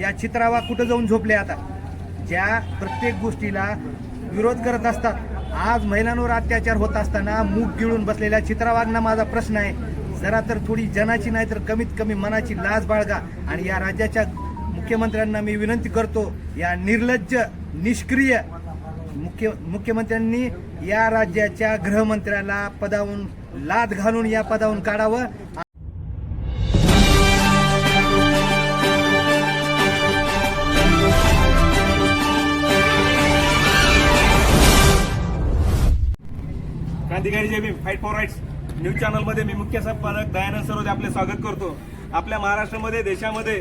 या चित्रावा कुठं जाऊन झोपले आता? ज्या प्रत्येक गोष्टीला विरोध करत असतात. आज महिलांवर अत्याचार होत असताना मूग गिळून बसलेल्या चित्रावागना माझा प्रश्न आहे. जरा तर थोडी जनाची नाही तर कमीत कमी मनाची लाज बाळगा आणि या राज्याच्या मुख्यमंत्र्यांना मी विनंती करतो या निर्लज्ज निष्क्रिय मुख्य मुख्यमंत्र्यांनी या राज्याच्या गृहमंत्र्याला पदावून लाद घालून या पदावून काढावं. क्रांतिकारी जे मी फाईट फॉर राईट्स न्यूज चॅनलमध्ये मी मुख्य संपादक दयानंद सरोज आपले स्वागत करतो. आपल्या महाराष्ट्रामध्ये देशामध्ये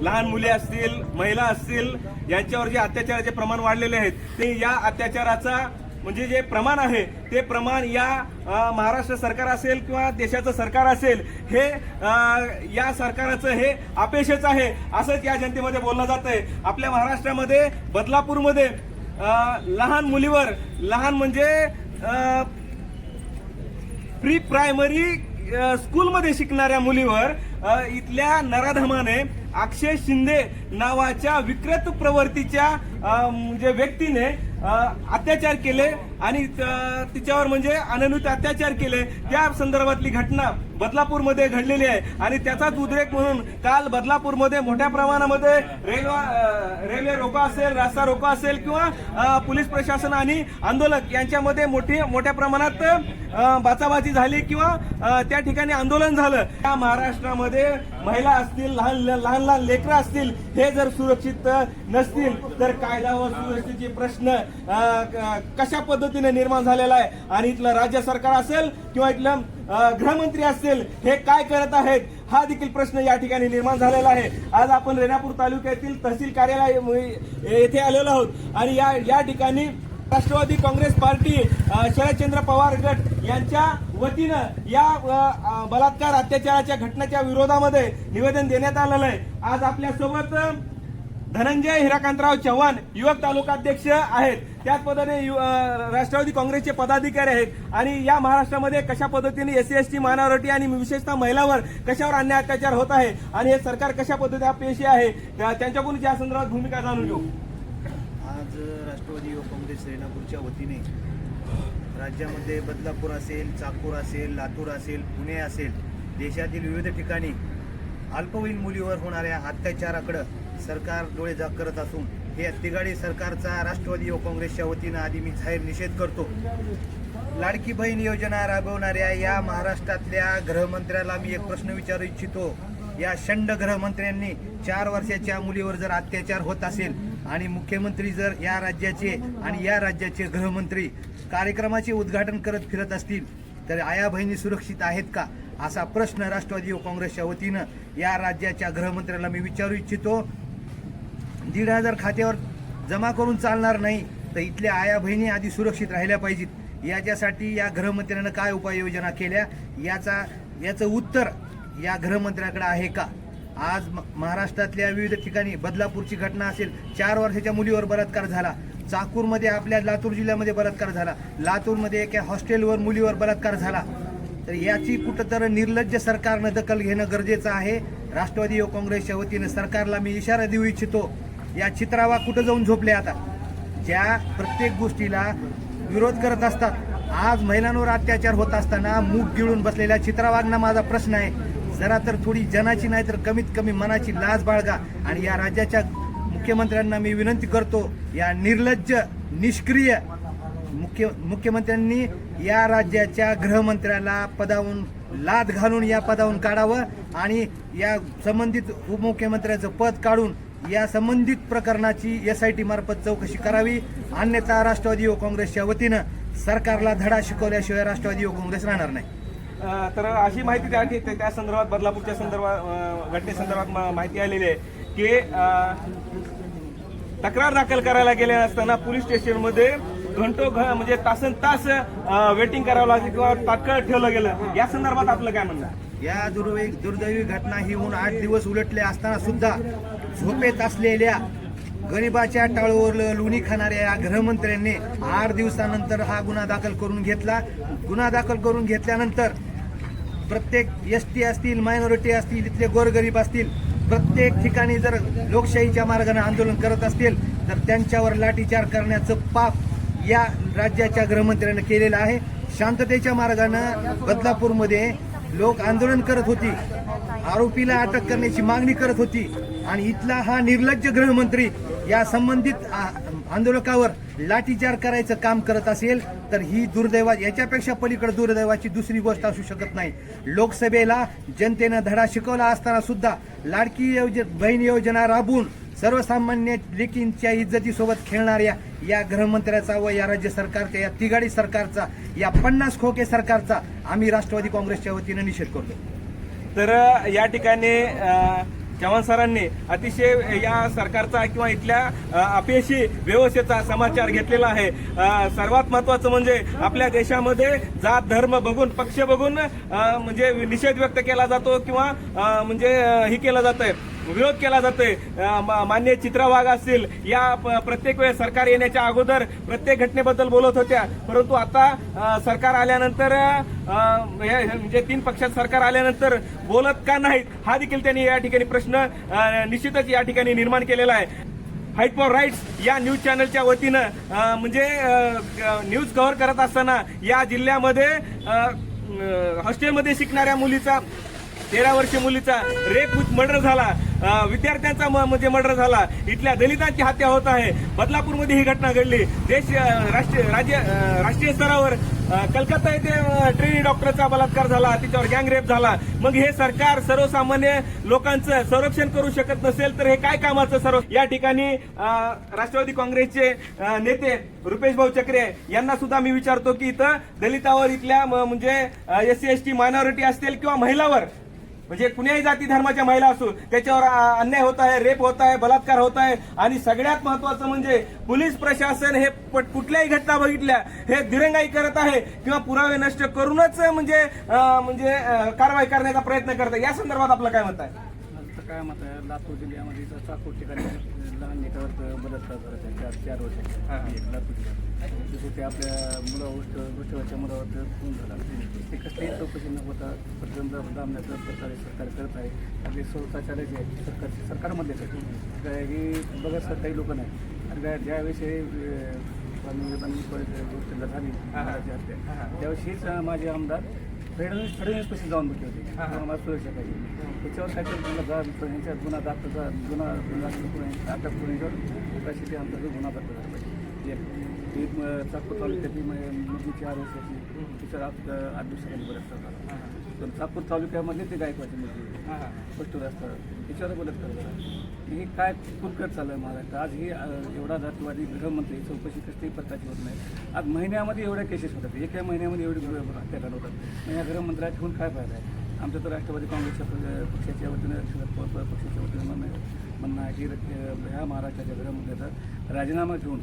लहान मुले असतील महिला असतील यांच्यावर जे अत्याचाराचे प्रमाण वाढलेले आहेत ते या अत्याचाराचा म्हणजे जे प्रमाण आहे ते प्रमाण या महाराष्ट्र सरकार असेल किंवा देशाचं सरकार असेल हे या सरकाराचं हे अपेक्षच आहे असंच या जनतेमध्ये बोललं जात आहे आपल्या महाराष्ट्रामध्ये बदलापूरमध्ये लहान मुलीवर लहान म्हणजे प्री प्रायमरी स्कूलमध्ये शिकणाऱ्या मुलीवर इथल्या नराधमाने अक्षय शिंदे नावाच्या विकृत प्रवृत्तीच्या म्हणजे व्यक्तीने अत्याचार केले आणि तिच्यावर म्हणजे अननुत अत्याचार केले. त्या संदर्भातली घटना बदलापूरमध्ये घडलेली आहे. आणि त्याचाच उद्रेक म्हणून काल बदलापूरमध्ये मोठ्या प्रमाणामध्ये रेल्वे रेल्वे रोको असेल रस्ता रोको असेल किंवा पोलीस प्रशासन आणि आंदोलक यांच्यामध्ये मोठी मोठ्या प्रमाणात बाचाबाची झाली किंवा त्या ठिकाणी आंदोलन झालं. त्या महाराष्ट्रामध्ये महिला असतील लहान लहान लहान लेकरं असतील हे जर सुरक्षित नसतील तर कायदा व सुरक्षेचे प्रश्न क- कशा पद्धतीने निर्माण झालेला आहे? आणि इथलं राज्य सरकार असेल किंवा इथलं गृहमंत्री असतील हे काय करत आहेत हा देखील प्रश्न या ठिकाणी निर्माण झालेला आहे. आज आपण रेणापूर तालुक्यातील तहसील कार्यालय येथे आलेलो आहोत. आणि या या ठिकाणी राष्ट्रवादी काँग्रेस पार्टी शरदचंद्र पवार गट यांच्या वतीनं या बलात्कार अत्याचाराच्या घटनेच्या विरोधामध्ये निवेदन देण्यात आलेलं आहे. आज आपल्यासोबत धनंजय हिराकांतराव चव्हाण युवक तालुकाध्यक्ष आहेत. त्याच पद्धतीने यु- राष्ट्रवादी काँग्रेसचे पदाधिकारी आहेत. आणि या महाराष्ट्रामध्ये कशा पद्धतीने एससी एस टी मायनॉरिटी आणि विशेषतः महिलांवर कशावर अन्याय अत्याचार होत आहे आणि हे सरकार कशा पद्धतीने अपयशी आहे त्या- त्यांच्याकडून या संदर्भात भूमिका जाणून घेऊ. आज राष्ट्रवादी युवक काँग्रेस रेणापूरच्या वतीने राज्यामध्ये बदलापूर असेल चाकूर असेल लातूर असेल पुणे असेल देशातील विविध ठिकाणी अल्पवयीन मुलीवर होणाऱ्या अत्याचाराकडं सरकार डोळे जाग करत असून हे तिघाडी सरकारचा राष्ट्रवादी युवक काँग्रेसच्या वतीनं आधी मी जाहीर निषेध करतो. लाडकी बहीण योजना राबवणाऱ्या या महाराष्ट्रातल्या गृहमंत्र्याला मी एक प्रश्न विचारू इच्छितो. या शंड गृहमंत्र्यांनी चार वर्षाच्या मुलीवर जर अत्याचार होत असेल आणि मुख्यमंत्री जर या राज्याचे आणि या राज्याचे गृहमंत्री कार्यक्रमाचे उद्घाटन करत फिरत असतील तर आया बहिणी सुरक्षित आहेत का? असा प्रश्न राष्ट्रवादी युवक काँग्रेसच्या वतीनं या राज्याच्या गृहमंत्र्याला मी विचारू इच्छितो. दीड हजार खात्यावर जमा करून चालणार नाही तर इथल्या आया बहिणी आधी सुरक्षित राहिल्या पाहिजेत. याच्यासाठी या गृहमंत्र्यानं काय उपाययोजना केल्या? याचा याचं उत्तर या गृहमंत्र्याकडे आहे का? आज म- महाराष्ट्रातल्या विविध ठिकाणी बदलापूरची घटना असेल चार वर्षाच्या मुलीवर बलात्कार झाला. चाकूरमध्ये आपल्या लातूर जिल्ह्यामध्ये बलात्कार झाला. लातूरमध्ये एका हॉस्टेलवर मुलीवर बलात्कार झाला. तर याची कुठंतरी निर्लज्ज सरकारनं दखल घेणं गरजेचं आहे. राष्ट्रवादी युवक काँग्रेसच्या वतीनं सरकारला मी इशारा देऊ इच्छितो. या चित्रावा कुठं जाऊन झोपले आता? ज्या प्रत्येक गोष्टीला विरोध करत असतात आज महिलांवर अत्याचार होत असताना मूग गिळून बसलेल्या चित्रावागना माझा प्रश्न आहे. जरा तर थोडी जनाची नाही तर कमीत कमी मनाची लाज बाळगा आणि या राज्याच्या मुख्यमंत्र्यांना मी विनंती करतो या निर्लज्ज निष्क्रिय मुख्य मुख्यमंत्र्यांनी या राज्याच्या गृहमंत्र्याला पदावून लाद घालून या पदावून काढावं आणि या संबंधित उपमुख्यमंत्र्याचं पद काढून या संबंधित प्रकरणाची एस आय टी मार्फत चौकशी करावी. अन्यथा राष्ट्रवादी युवक काँग्रेसच्या वतीनं सरकारला धडा शिकवल्याशिवाय राष्ट्रवादी युवक काँग्रेस राहणार नाही. तर अशी माहिती त्या ठिक- त्या संदर्भात बदलापूरच्या संदर्भात घटनेसंदर्भात म- माहिती आलेली आहे की तक्रार दाखल करायला गेले असताना पोलीस स्टेशनमध्ये घंटो घ म्हणजे तासन तास वेटिंग करावं लागलं किंवा तात्काळ ठेवलं गेलं. या संदर्भात आपलं काय म्हणणं या दुर्वै दुर्दैवी घटना ही होऊन आठ दिवस उलटले असताना सुद्धा झोपेत असलेल्या गरिबाच्या टाळूवर लोणी खाणाऱ्या या गृहमंत्र्यांनी आठ दिवसानंतर हा गुन्हा दाखल करून घेतला. गुन्हा दाखल करून घेतल्यानंतर प्रत्येक एस टी असतील मायनॉरिटी असतील इथले गोरगरीब असतील प्रत्येक ठिकाणी जर लोकशाहीच्या मार्गाने आंदोलन करत असतील तर त्यांच्यावर लाठीचार करण्याचं पाप या राज्याच्या गृहमंत्र्यानं केलेलं आहे. शांततेच्या मार्गानं बदलापूरमध्ये लोक आंदोलन करत होती. आरोपीला अटक करण्याची मागणी करत होती. आणि इथला हा निर्लज्ज गृहमंत्री या संबंधित आंदोलकावर लाठीचार करायचं काम करत असेल तर ही दुर्दैवा याच्यापेक्षा पलीकडे दुर्दैवाची दुसरी गोष्ट असू शकत नाही. लोकसभेला जनतेनं धडा शिकवला असताना सुद्धा लाडकी योज बहीण योजना राबवून सर्वसामान्य लेकींच्या इज्जतीसोबत खेळणाऱ्या या गृहमंत्र्याचा व या राज्य सरकारच्या या तिघाडी सरकारचा या पन्नास खोके सरकारचा आम्ही राष्ट्रवादी काँग्रेसच्या वतीनं निषेध करतो. तर या ठिकाणी चव्हाण सरांनी अतिशय या सरकारचा किंवा इथल्या अपयशी व्यवस्थेचा समाचार घेतलेला आहे. सर्वात महत्वाचं म्हणजे आपल्या देशामध्ये जात धर्म बघून पक्ष बघून म्हणजे निषेध व्यक्त केला जातो किंवा म्हणजे हे केलं जातंय. विरोध केला जातोय. मा- मान्य चित्रा वाघ असतील या प- प्रत्येक वेळेस सरकार येण्याच्या अगोदर प्रत्येक घटनेबद्दल बोलत होत्या. परंतु आता सरकार आल्यानंतर हे- म्हणजे तीन पक्षात सरकार आल्यानंतर बोलत का नाहीत हा देखील त्यांनी या ठिकाणी प्रश्न निश्चितच या ठिकाणी निर्माण केलेला आहे. फाईट फॉर राईट्स या न्यूज चॅनलच्या वतीनं म्हणजे न्यूज कव्हर करत असताना या जिल्ह्यामध्ये हॉस्टेलमध्ये शिकणाऱ्या मुलीचा तेरा वर्ष मुलीचा रेप मर्डर झाला. विद्यार्थ्यांचा म- म्हणजे मर्डर झाला. इथल्या दलितांची हत्या होत आहे. बदलापूरमध्ये ही घटना घडली. देश राष्ट्रीय राज्य राष्ट्रीय स्तरावर कलकत्ता येथे ट्रेनी डॉक्टरचा बलात्कार झाला. तिच्यावर गँगरेप झाला. मग हे सरकार सर्वसामान्य लोकांचं संरक्षण करू शकत नसेल तर हे काय कामाचं सर्व? या ठिकाणी राष्ट्रवादी काँग्रेसचे नेते रुपेश भाऊ चक्रे यांना सुद्धा मी विचारतो की इथं दलितावर इथल्या म- म्हणजे S C S T minority असतील किंवा महिलावर म्हणजे कुण्याही जाती धर्माच्या महिला असो त्याच्यावर अन्याय होत आहे रेप होत आहे बलात्कार होत आहे. आणि सगळ्यात महत्वाचं म्हणजे पोलीस प्रशासन हे कुठल्याही घटना बघितल्या हे दिरंगाई करत आहे किंवा पुरावे नष्ट करूनच म्हणजे म्हणजे कारवाई करण्याचा प्रयत्न करत आहे. या संदर्भात आपलं काय मत आहे? काय मत आहे? लातूर जिल्ह्यामध्ये चाकूर ठिकाणी लेकरावर बलात्कार करत आहे. चार चार हा. वर्षाचे एक लातूर जिल्ह्यात तिथे ते आपल्या मुलावर गोष्टीवरच्या मुलावर खून झाला. ते कसलीही चौकशी न होता प्रचंड दामण्याचा प्रकारे सरकार करत आहे. आणि स्वतःच्या जे आहे सरकार सरकारमधलेच आहे काय हे बघा सर काही लोक नाही. आणि ज्यावेळेस हे गोष्टीला झाली. त्यावेळेस हेच माझे आमदार फडणवीस फडणवीस पैसे जाऊन बसले होते. हा, हा. मला सुरक्षा पाहिजे. त्याच्यावर काहीतरी मला जा यांच्या गुन्हा दाखल गुन्हा दाखल करून अटक करून याच्यावर आमचा जो गुन्हा दाखल झाला पाहिजे. एक ती म- चाकूर तालुक्यातली म- मुलगी चार वर्षाची तिच्यावर आठ आठ दिवसाखाली बलात्कार झाला पण चाकूर तालुक्यामधले ते गायकवाडची मुलगी स्पष्ट रस्ता त्याच्यावर बलात्कार झाला हे काय कुरकट चालू आहे महाराष्ट्र? आज ही एवढा जातीवादी गृहमंत्री चौकशी कसली पत्ताची होत नाही. आज महिन्यामध्ये एवढ्या केसेस होतात. एका महिन्यामध्ये एवढी गृह- हत्याकांड होतात. मग या गृहमंत्र्या ठेवून काय फायदा आहे? आमचं तर राष्ट्रवादी काँग्रेसच्या पक्षाच्या वतीनं शरद पवार पक्षाच्या वतीनं म्हणणं म्हणणं आहे की ह्या महाराष्ट्राच्या गृहमंत्र्याचा राजीनामा घेऊन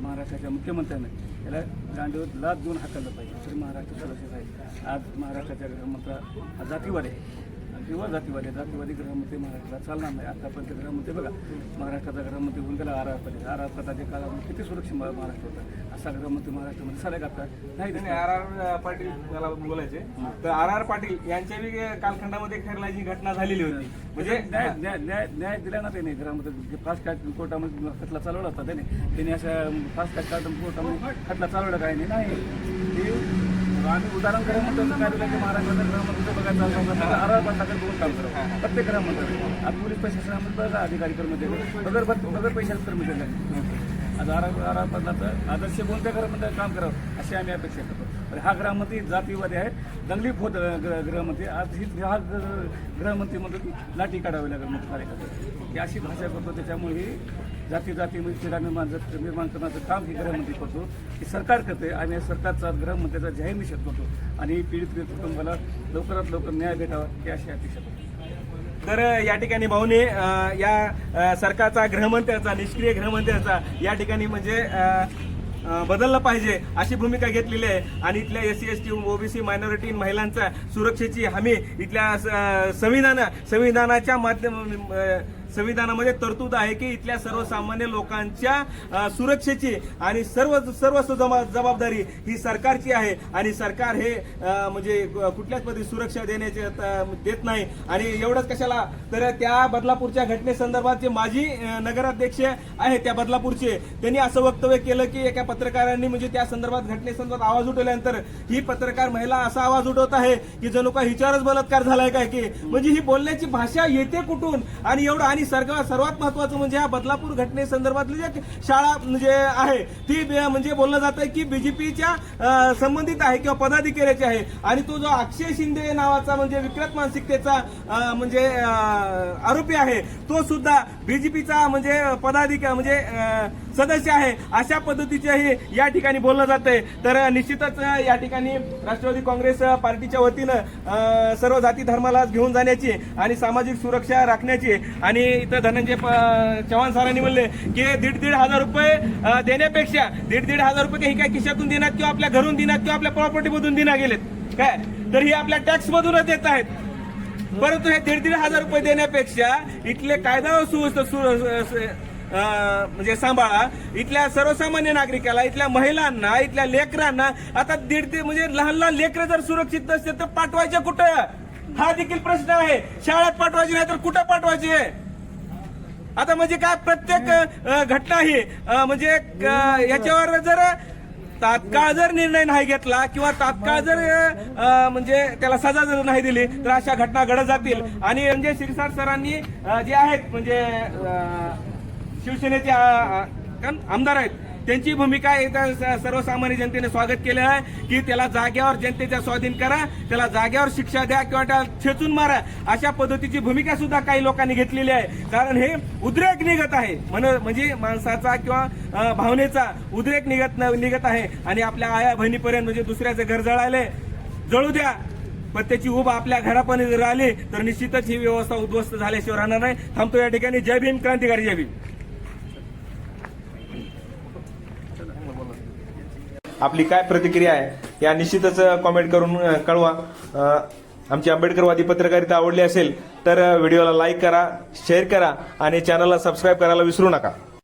महाराष्ट्राच्या मुख्यमंत्र्याने याला गांडीवर लाच देऊन हाकललं पाहिजे. तरी महाराष्ट्र सुरक्षित आहे आज महाराष्ट्राच्या गृहमंत्र्या हा जातीवाद आहे. किंवा जातीवादी. जातीवादी गृहमंत्री महाराष्ट्राला चालणार नाही. आतापर्यंत गृहमंत्री बघा महाराष्ट्राचा गृहमंत्री होऊन गेला R R Patil. R R पाटाच्या काळामध्ये किती सुरक्षित महा- महाराष्ट्र होता. असा गृहमंत्री महाराष्ट्रामध्ये सारे का नाही आर आर पाटील मला बोलायचे तर आर आर पाटील यांच्या बी कालखंडामध्ये खेळण्याची घटना झालेली होती. म्हणजे न्याय न्याय न्याय न्याय दिला ना त्याने घरामध्ये. फास्ट ट्रॅक कोर्टामध्ये खटला चालवला होता त्याने. त्याने अशा फास्ट ट्रॅक कोर्टामध्ये खटला चालवला काय नाही. आम्ही उदाहरण करा म्हणतो काय दिलं की महाराष्ट्राच्या गृहमंत्र्याचं बघायचं झालं पाटलाकडे दोन काम करा. प्रत्येक गृहमंत्री आज पोलीस प्रशासनामध्ये बघा अधिकारी कर्मचारी. बगर बगर पैशाचे कर्मचारी आज आर आर आर आदर्श कोणत्या गृहमंत्र्याचं काम करावं. अशी आम्ही अपेक्षा करतो. तर हा गृहमंत्री जातीवादी आहे. दंगली होत गृहमंत्री. आज ही हा ग्रह- गृहमंत्री म्हणतो की लाठी काढावी लागेल मग कार्यकर्ते. ही अशी भाषा करतो त्याच्यामुळे ही जाती जातीमध्ये म्हणजे चिरा निर्माण निर्माण करण्याचं काम ही गृहमंत्री करतो की सरकार करते आणि या सरकारचा गृहमंत्र्याचा जाहीर निषेध करतो आणि पीडित कुटुंबाला लवकरात लवकर न्याय भेटावा ही अशी अपेक्षा करतो. तर या ठिकाणी भाऊने या सरकारचा गृहमंत्र्याचा निष्क्रिय गृहमंत्र्याचा या ठिकाणी म्हणजे बदललं पाहिजे अशी भूमिका घेतलेली आहे. आणि इथल्या S C S T OBC minority महिलांच्या सुरक्षेची हमी इथल्या स- संविधान संविधानाच्या माध्यम संविधानामध्ये तरतूद आहे की इथल्या सर्वसामान्य लोकांच्या सुरक्षेची आणि सर्व सर्व जबाबदारी ही सरकारची आहे. आणि सरकार हे म्हणजे कुठल्याच पद्धती सुरक्षा देण्याचे देत नाही. आणि एवढंच कशाला? तर त्या बदलापूरच्या घटनेसंदर्भात जे माजी नगराध्यक्ष आहे त्या बदलापूरचे त्यांनी असं वक्तव्य केलं की एका पत्रकारांनी म्हणजे त्या संदर्भात घटनेसंदर्भात आवाज उठवल्यानंतर ही पत्रकार महिला असा आवाज उठवत आहे की जणू का हिच्यावरच बलात्कार झालाय काय की? म्हणजे ही बोलण्याची भाषा येते कुठून? आणि एवढं आणि सर्व सर्वात महत्वाचं म्हणजे या बदलापूर घटनेसंदर्भातली जे शाळा म्हणजे आहे ती म्हणजे बोललं जात आहे की बीजेपीच्या संबंधित आहे किंवा पदाधिकाऱ्याची आहे. आणि तो जो अक्षय शिंदे नावाचा म्हणजे विकृत मानसिकतेचा म्हणजे आरोपी आहे तो सुद्धा बीजेपीचा म्हणजे पदाधिकारी म्हणजे सदस्य आहे. अशा पद्धतीचेही या ठिकाणी बोललं जात आहे तर निश्चितच या ठिकाणी राष्ट्रवादी काँग्रेस पार्टीच्या वतीनं सर्व जाती धर्माला घेऊन जाण्याची आणि सामाजिक सुरक्षा राखण्याची आणि इथं धनंजय चव्हाण सरांनी म्हणले की दीड दीड हजार रुपये देण्यापेक्षा दीड दीड हजार रुपये काही काय खिशातून देण्यात किंवा आपल्या घरून देण्यात किंवा आपल्या प्रॉपर्टीमधून देण्या गेलेत. काय? तर हे आपल्या टॅक्स मधूनच आहेत. परंतु हे दीड दीड हजार रुपये देण्यापेक्षा इथले कायदा सुव्यवस्था सु- म्हणजे सांभाळा. इथल्या सर्वसामान्य नागरिकाला इथल्या महिलांना इथल्या लेकरांना आता दीड ते म्हणजे लहान लहान लेकरं जर सुरक्षित नसते तर पाठवायचे कुठं? हा देखील प्रश्न आहे. शाळेत पाठवायची नाही तर कुठं पाठवायची? आता म्हणजे काय प्रत्येक घटना ही म्हणजे याच्यावर जर तात्काळ जर निर्णय नाही घेतला किंवा तात्काळ जर म्हणजे त्याला सजा जर नाही दिली तर अशा घटना घडत जातील. आणि म्हणजे शिरसाट सरांनी जे आहेत म्हणजे शिवसेनेचे आमदार आहेत त्यांची भूमिका एकदा सर्वसामान्य जनतेने स्वागत केलं आहे की त्याला जाग्यावर जनतेच्या स्वाधीन करा त्याला जाग्यावर शिक्षा द्या किंवा त्याला छेचून मारा अशा पद्धतीची भूमिका सुद्धा काही लोकांनी घेतलेली आहे. कारण हे उद्रेक निघत आहे. म्हणजे माणसाचा किंवा भावनेचा उद्रेक निघत न- निघत आहे. आणि आपल्या आया बहिणीपर्यंत म्हणजे दुसऱ्याचं घर जळाले जळू द्या. पण त्याची उभ आपल्या घरापर्यंत जर आली तर निश्चितच ही व्यवस्था उद्ध्वस्त झाल्याशिवाय राहणार नाही. थांबतो या ठिकाणी. जय भीम क्रांतिकारी जय भीम. आपली काय प्रतिक्रिया आहे या निश्चितच कॉमेंट करून कळवा. आमची आंबेडकरवादी पत्रकारिता आवडली असेल तर व्हिडिओला लाईक करा शेअर करा आणि चॅनलला सबस्क्राईब करायला विसरू नका.